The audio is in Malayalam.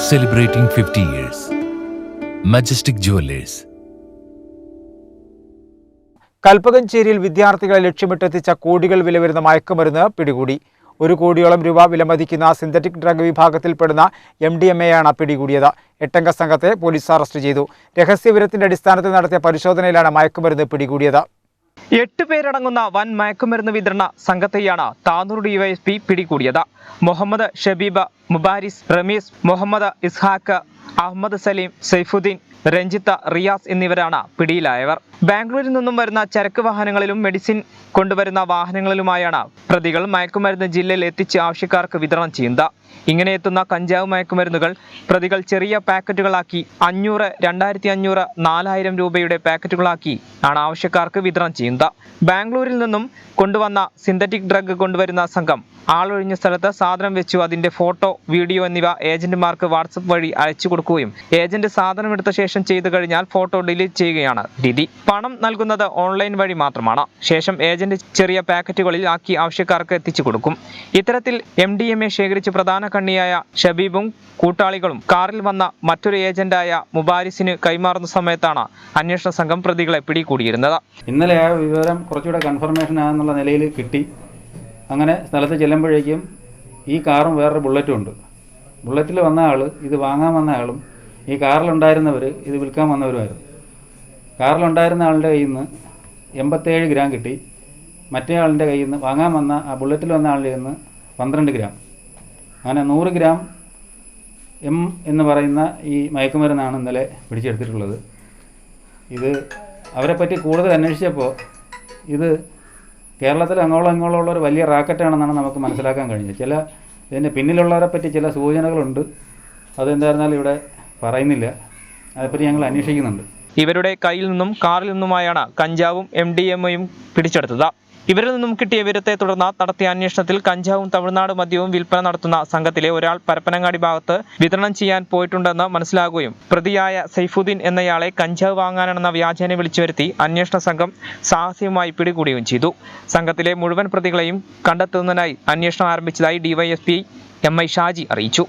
celebrating 50 years. Majestic Jewelers. കൽപ്പകഞ്ചേരിയിൽ വിദ്യാർത്ഥികളെ ലക്ഷ്യമിട്ടെത്തിച്ച കോടികൾ വില വരുന്ന മയക്കുമരുന്ന് പിടികൂടി ഒരു കോടിയോളം രൂപ വിലമതിക്കുന്ന സിന്തറ്റിക് ഡ്രഗ് വിഭാഗത്തിൽപ്പെടുന്ന എം ഡി എം എയാണ് പിടികൂടിയത് എട്ടംഗ സംഘത്തെ പോലീസ് അറസ്റ്റ് ചെയ്തു രഹസ്യവിവരത്തിന്റെ അടിസ്ഥാനത്തിൽ നടത്തിയ പരിശോധനയിലാണ് മയക്കുമരുന്ന് പിടികൂടിയത് എട്ട് പേരടങ്ങുന്ന വൻ മയക്കുമരുന്ന് വിതരണ സംഘത്തെയാണ് താനൂർ ഡിവൈഎസ്പി പിടികൂടിയത്. മുഹമ്മദ് ഷബീബ് മുബാരിസ് റമീസ് മുഹമ്മദ് ഇസ്ഹാഖ് അഹമ്മദ് സലീം സൈഫുദ്ദീൻ രഞ്ജിത്ത് റിയാസ് എന്നിവരാണ് പിടിയിലായവർ. ബാംഗ്ലൂരിൽ നിന്നും വരുന്ന ചരക്ക് വാഹനങ്ങളിലും മെഡിസിൻ കൊണ്ടുവരുന്ന വാഹനങ്ങളിലുമായാണ് പ്രതികൾ മയക്കുമരുന്ന് ജില്ലയിൽ എത്തിച്ച് ആവശ്യക്കാർക്ക് വിതരണം ചെയ്യുന്നത്. ഇങ്ങനെ എത്തുന്ന കഞ്ചാവ് മയക്കുമരുന്നുകൾ പ്രതികൾ ചെറിയ പാക്കറ്റുകളാക്കി അഞ്ഞൂറ് രണ്ടായിരത്തി അഞ്ഞൂറ് നാലായിരം രൂപയുടെ പാക്കറ്റുകളാക്കി ആണ് ആവശ്യക്കാർക്ക് വിതരണം ചെയ്യുന്നത്. ബാംഗ്ലൂരിൽ നിന്നും കൊണ്ടുവന്ന സിന്തറ്റിക് ഡ്രഗ് കൊണ്ടുവരുന്ന സംഘം ആളൊഴിഞ്ഞ സ്ഥലത്ത് സാധനം വെച്ചു അതിന്റെ ഫോട്ടോ വീഡിയോ എന്നിവ ഏജന്റുമാർക്ക് വാട്സപ്പ് വഴി അയച്ചു കൊടുക്കുകയും ഏജന്റ് സാധനം എടുത്ത ശേഷം ചെയ്തു കഴിഞ്ഞാൽ ഫോട്ടോ ഡിലീറ്റ് ചെയ്യുകയാണ്. രീതി പണം നൽകുന്നത് ഓൺലൈൻ വഴി മാത്രമാണ്. ശേഷം ഏജന്റ് ചെറിയ പാക്കറ്റുകളിൽ ആക്കി ആവശ്യക്കാർക്ക് എത്തിച്ചു കൊടുക്കും. ഇത്തരത്തിൽ എം ഡി എം എ ശേഖരിച്ച് പ്രധാന കണ്ണിയായ ഷബീബും കൂട്ടാളികളും കാറിൽ വന്ന മറ്റൊരു ഏജന്റായ മുബാരിസിന് കൈമാറുന്ന സമയത്താണ് അന്വേഷണ സംഘം പ്രതികളെ പിടികൂടിയിരുന്നത്. ഇന്നലെ ആ വിവരം കുറച്ചുകൂടെ കൺഫർമേഷൻ ആണെന്നുള്ള നിലയിൽ കിട്ടി. അങ്ങനെ സ്ഥലത്ത് ചെല്ലുമ്പോഴേക്കും ഈ കാറും വേറൊരു ബുള്ളറ്റും ഉണ്ട്. ബുള്ളറ്റിൽ വന്ന ആൾ ഇത് വാങ്ങാൻ വന്ന ആളും ഈ കാറിലുണ്ടായിരുന്നവർ ഇത് വിൽക്കാൻ വന്നവരുമായിരുന്നു. കാറിലുണ്ടായിരുന്ന ആളുടെ കയ്യിൽ നിന്ന് എൺപത്തേഴ് ഗ്രാം കിട്ടി. മറ്റേ ആളിന്റെ കയ്യിൽ നിന്ന് വാങ്ങാൻ വന്ന ആ ബുള്ളറ്റിൽ വന്ന ആളുടെ കയ്യിൽ നിന്ന് പന്ത്രണ്ട് ഗ്രാം. അങ്ങനെ നൂറ് ഗ്രാം എം എന്ന് പറയുന്ന ഈ മയക്കുമരുന്നാണ് ഇന്നലെ പിടിച്ചെടുത്തിട്ടുള്ളത്. ഇത് അവരെപ്പറ്റി കൂടുതൽ അന്വേഷിച്ചപ്പോൾ ഇത് കേരളത്തിൽ അങ്ങോളം ഇങ്ങോളം ഉള്ള ഒരു വലിയ റാക്കറ്റാണെന്നാണ് നമുക്ക് മനസ്സിലാക്കാൻ കഴിഞ്ഞത്. ചില ഇതിന്റെ പിന്നിലുള്ളവരെ പറ്റി ചില സൂചനകളുണ്ട്. അതെന്തായിരുന്നാലും ഇവിടെ പറയുന്നില്ല. അതേപ്പറ്റി ഞങ്ങൾ അന്വേഷിക്കുന്നുണ്ട്. ഇവരുടെ കയ്യിൽ നിന്നും കാറിൽ നിന്നുമായാണ് കഞ്ചാവും എം ഡി എം പിടിച്ചെടുത്തത്. ഇവരിൽ നിന്നും കിട്ടിയ വിവരത്തെ തുടർന്ന് നടത്തിയ അന്വേഷണത്തിൽ കഞ്ചാവും തമിഴ്നാട് മദ്യവും വിൽപ്പന നടത്തുന്ന സംഘത്തിലെ ഒരാൾ പരപ്പനങ്ങാടി ഭാഗത്ത് വിതരണം ചെയ്യാൻ പോയിട്ടുണ്ടെന്ന് മനസ്സിലാകുകയും പ്രതിയായ സൈഫുദ്ദീൻ എന്നയാളെ കഞ്ചാവ് വാങ്ങാനെന്ന വ്യാജേന വിളിച്ചു വരുത്തി അന്വേഷണ സംഘം സാഹസികമായി പിടികൂടുകയും ചെയ്തു. സംഘത്തിലെ മുഴുവൻ പ്രതികളെയും കണ്ടെത്തുന്നതിനായി അന്വേഷണം ആരംഭിച്ചതായി ഡിവൈഎസ്പി എം ഐ ഷാജി അറിയിച്ചു.